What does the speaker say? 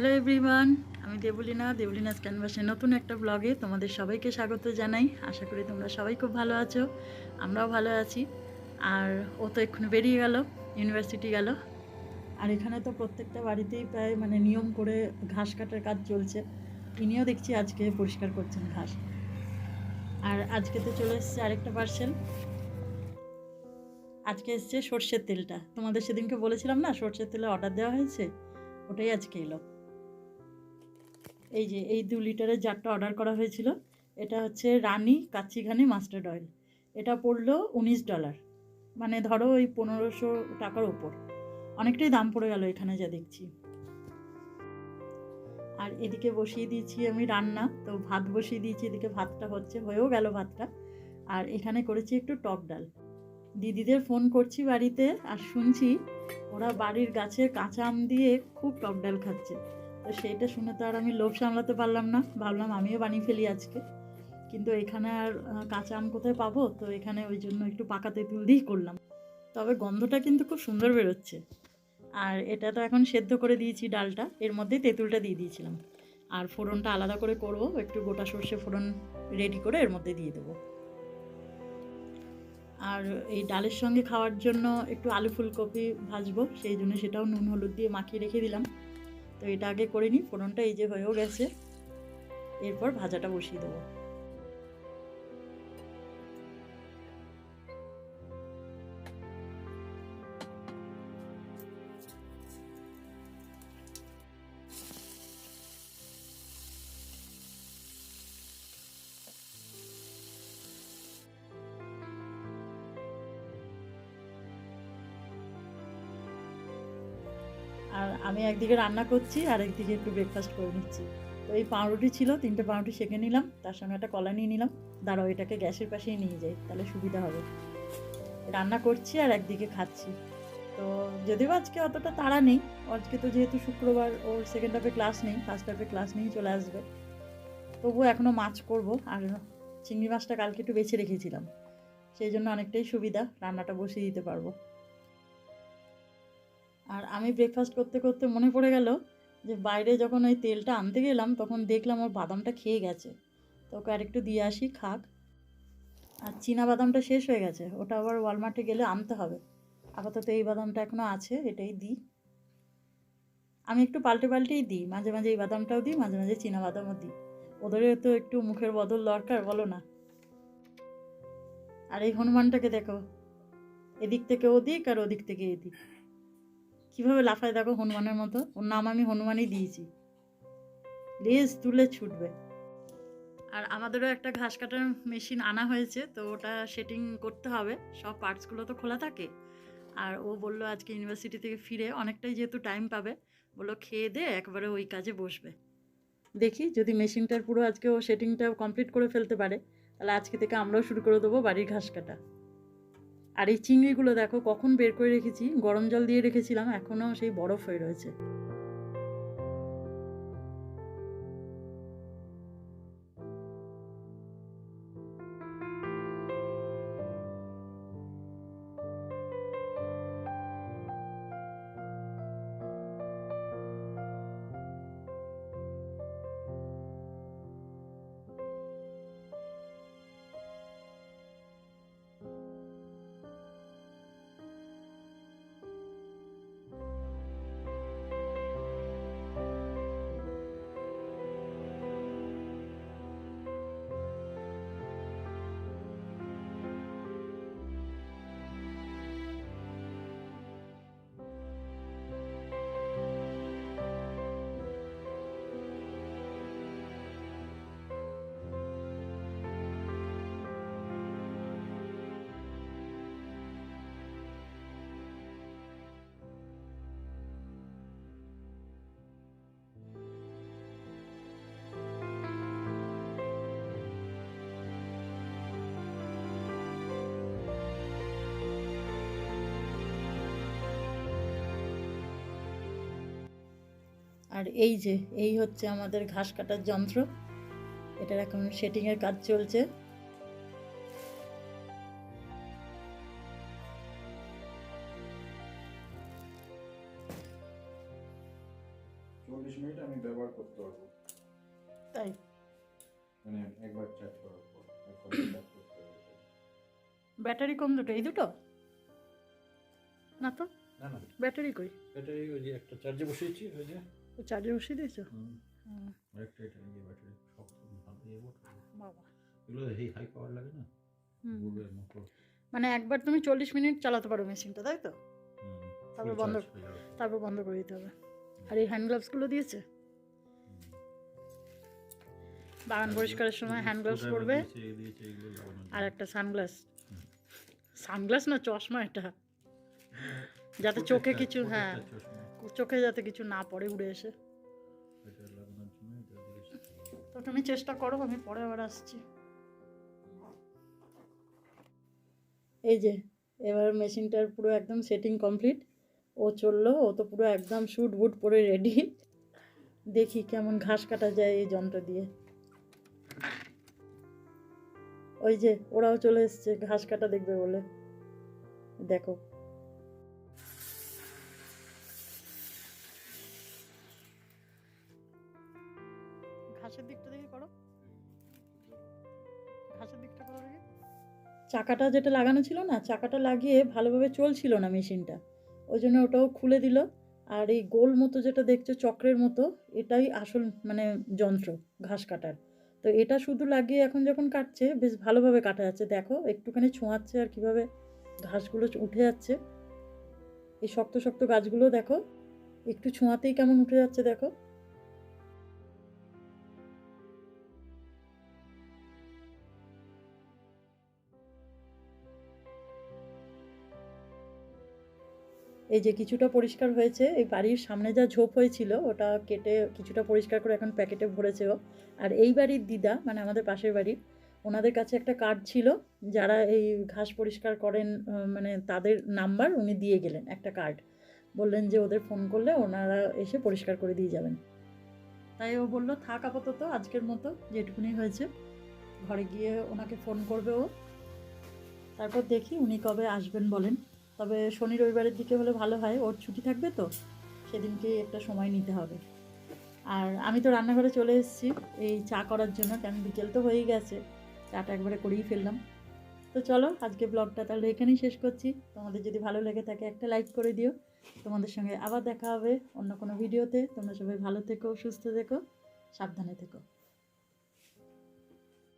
Hello everyone আমি দেবলিনা। দেবলিনাস ক্যানভাসের নতুন একটা ব্লগে তোমাদের সবাইকে স্বাগত জানাই। আশা করি তোমরা সবাই খুব ভালো আছো। আমরাও ভালো আছি। আর ও তো এক্ষুনি বেরিয়ে গেল ইউনিভার্সিটি গেল। আর এখানে তো প্রত্যেকটা বাড়িতেই প্রায় মানে নিয়ম করে ঘাস কাটার কাজ চলছে। ইনিও দেখছি আজকে পরিষ্কার করছেন ঘাস। আর আজকে তো চলে এসছে আরেকটা পার্সেল আজকে এসছে সর্ষের তেলটা। তোমাদের সেদিনকে বলেছিলাম না, সর্ষের তেলে অর্ডার দেওয়া হয়েছে? ওটাই আজকে এলো। এই যে, এই দু লিটারের জারটা অর্ডার করা হয়েছিল। এটা হচ্ছে রানী কাচ্চিঘানি মাস্টার্ড অয়েল এটা পড়ল উনিশ ডলার মানে ধরো ওই পনেরোশো টাকার ওপর। অনেকটাই দাম পড়ে গেল এখানে যা দেখছি। আর এদিকে বসিয়ে দিয়েছি আমি রান্না। তো ভাত বসিয়ে দিয়েছি, এদিকে ভাতটা হচ্ছে, হয়েও গেল ভাতটা। আর এখানে করেছি একটু টক ডাল। দিদিদের ফোন করছি বাড়িতে আর শুনছি ওরা বাড়ির গাছে কাঁচা আম দিয়ে খুব টক ডাল খাচ্ছে। তো সেইটা শুনে তো আর আমি লোভ সামলাতে পারলাম না। ভাবলাম আমিও বানিয়ে ফেলি আজকে। কিন্তু এখানে আর কাঁচা আম কোথায় পাবো? তো এখানে ওই জন্য একটু পাকা তেঁতুল দিয়েই করলাম। তবে গন্ধটা কিন্তু খুব সুন্দর বেরোচ্ছে। আর এটা তো এখন সেদ্ধ করে দিয়েছি ডালটা। এর মধ্যেই তেঁতুলটা দিয়ে দিয়েছিলাম। আর ফোড়নটা আলাদা করে করব। একটু গোটা সর্ষে ফোড়ন রেডি করে এর মধ্যে দিয়ে দেবো। আর এই ডালের সঙ্গে খাওয়ার জন্য একটু আলু ফুলকপি ভাজবো। সেই জন্য সেটাও নুন, হলুদ দিয়ে মাখিয়ে রেখে দিলাম। তো এটা আগে করে নিই ফোড়নটা এই যে হয়েও গেছে। এরপর ভাজাটা বসিয়ে দেবো। আর আমি একদিকে রান্না করছি, আর একদিকে একটু ব্রেকফাস্ট করে নিচ্ছি। তো এই পাউরুটি ছিল, তিনটে পাউরুটি সেঁকে নিলাম, তার সঙ্গে একটা কলা নিয়ে নিলাম। দাঁড়াও, এটাকে গ্যাসের পাশেই নিয়ে যাই, তাহলে সুবিধা হবে। রান্না করছি আর একদিকে খাচ্ছি। তো যদিও আজকে অতটা তাড়া নেই, আজকে তো যেহেতু শুক্রবার ওর সেকেন্ড হাফে ক্লাস নেই ফার্স্ট হাফে ক্লাস নিয়েই চলে আসবে। তবুও এখনও মাছ করব, আর চিংড়ি মাছটা কালকে একটু বেছে রেখেছিলাম। সেই জন্য অনেকটাই সুবিধা, রান্নাটা বসিয়ে দিতে পারব। আর আমি ব্রেকফাস্ট করতে করতে মনে পড়ে গেল যে বাইরে যখন ওই তেলটা আনতে গেলাম, তখন দেখলাম ওর বাদামটা খেয়ে গেছে। তো ওকে আরেকটু দিয়ে আসি, খাক। আর চীনা বাদামটা শেষ হয়ে গেছে, ওটা আবার ওয়ালমার্টে গেলে আনতে হবে। আপাতত এই বাদামটা এখনও আছে, এটাই দিই। আমি একটু পাল্টে পাল্টেই দিই, মাঝে মাঝে এই বাদামটাও দিই, মাঝে মাঝে চীনা বাদামও দিই। ওদেরও তো একটু মুখের বদল দরকার, বলো না। আর এই হনুমানটাকে দেখো, এদিক থেকে ওদিক আর ওদিক থেকে এদিক। কীভাবে লাফায় দেখো হনুমানের মতো? ওর নাম আমি হনুমানই দিয়েছি। রেস তুলে ছুটবে। আর আমাদেরও একটা ঘাস কাটার মেশিন আনা হয়েছে, তো ওটা সেটিং করতে হবে। সব পার্টসগুলো তো খোলা থাকে। আর ও বলল আজকে ইউনিভার্সিটি থেকে ফিরে অনেকটাই যেহেতু টাইম পাবে, বলল খেয়ে দে, একবারে ওই কাজে বসবে। দেখি যদি মেশিনটার পুরো আজকে ও সেটিংটা কমপ্লিট করে ফেলতে পারে, তাহলে আজকে থেকে আমরাও শুরু করে দেবো বাড়ির ঘাস কাটা। আর এই চিংড়িগুলো দেখো কখন বের করে রেখেছি? গরম জল দিয়ে রেখেছিলাম, এখনও সেই বরফ হয়ে রয়েছে। আর এই যে এই হচ্ছে আমাদের ঘাস কাটার যন্ত্র। এটার এখন সেটিংয়ের কাজ চলছে। চল্লিশ মিনিট আমি ব্যবহার করতে পারব। তাই? মানে একবার চার্জ করার পর ব্যাটারি কোন দুটো এই দুটো? না তো? না না। ব্যাটারি কই? ব্যাটারি ওই যে একটা চার্জে বসিয়েছি ওই যে। চার্জে বসিয়ে দিয়েছ? হুম, হুম, আরেকটা এটা নিয়ে ব্যাটারি সব ভালো বাবা। এগুলো এই হাই পাওয়ার লাগে না? হুম। গুগলের মানে একবার তুমি চল্লিশ মিনিট চালাতে পারো মেশিনটা তাই তো? তারপর বন্ধ। তারপর বন্ধ করে দিতে হবে। আর এই হ্যান্ড গ্লাভসগুলো দিয়েছে? বাগান পরিষ্কারের সময় হ্যান্ড গ্লাভস পরবে। আর একটা সানগ্লাস সানগ্লাস না চশমা এটা। যাতে চোখে কিছু হ্যাঁ। চোখে যাতে কিছু না পড়ে, উড়ে এসে। তো তুমি চেষ্টা করো, আমি পরে আবার আসছি। এই যে, এবার মেশিনটার পুরো একদম সেটিং কমপ্লিট ও চলল, ও তো পুরো একদম শুট বুট পরে রেডি দেখি কেমন ঘাস কাটা যায় এই যন্ত্র দিয়ে। ওই যে, ওরাও চলে এসছে, ঘাস কাটা দেখবে বলে। দেখো। চাকাটা যেটা লাগানো ছিল না, চাকাটা লাগিয়ে ভালোভাবে চলছিল না মেশিনটা। ওই জন্য ওটাও খুলে দিল। আর এই গোল মতো যেটা দেখছ, চক্রের মতো, এটাই আসল মানে যন্ত্র, ঘাস কাটার। তো এটা শুধু লাগিয়ে এখন যখন কাটছে, বেশ ভালোভাবে কাটা যাচ্ছে। দেখো, একটুখানি ছোঁয়াচ্ছে আর কীভাবে ঘাসগুলো উঠে যাচ্ছে। এই শক্ত শক্ত গাছগুলো দেখো, একটু ছোঁয়াতেই কেমন উঠে যাচ্ছে, দেখো। এই যে কিছুটা পরিষ্কার হয়েছে, এই বাড়ির সামনে যা ঝোপ হয়েছিল, ওটা কেটে কিছুটা পরিষ্কার করে এখন প্যাকেটে ভরেছে ও। আর এই বাড়ির দিদা মানে আমাদের পাশের বাড়ির, ওনাদের কাছে একটা কার্ড ছিল, যারা এই ঘাস পরিষ্কার করেন মানে তাদের নাম্বার উনি দিয়ে গেলেন একটা কার্ড। বললেন যে ওদের ফোন করলে ওনারা এসে পরিষ্কার করে দিয়ে যাবেন। তাই ও বলল, থাক আপাতত, আজকের মতো, যেটুকুনি হয়েছে। ঘরে গিয়ে ওনাকে ফোন করবে ও। তারপর দেখি উনি কবে আসবেন বলেন। তবে শনি রবিবারের দিকে হলে ভালো হয়, ওর ছুটি থাকবে তো, সেদিনকে একটা সময় নিতে হবে। আর আমি তো রান্নাঘরে চলে এসেছি, এই চা করার জন্য, কারণ বিকেল তো হয়েই গেছে, চাটা একবারে করেই ফেললাম। তো চলো, আজকে ব্লগটা তাহলে এখানেই শেষ করছি। তোমাদের যদি ভালো লেগে থাকে, একটা লাইক করে দিও। তোমাদের সঙ্গে আবার দেখা হবে অন্য কোনো ভিডিওতে। তোমরা সবাই ভালো থেকো, সুস্থ থেকো, সাবধানে থেকো।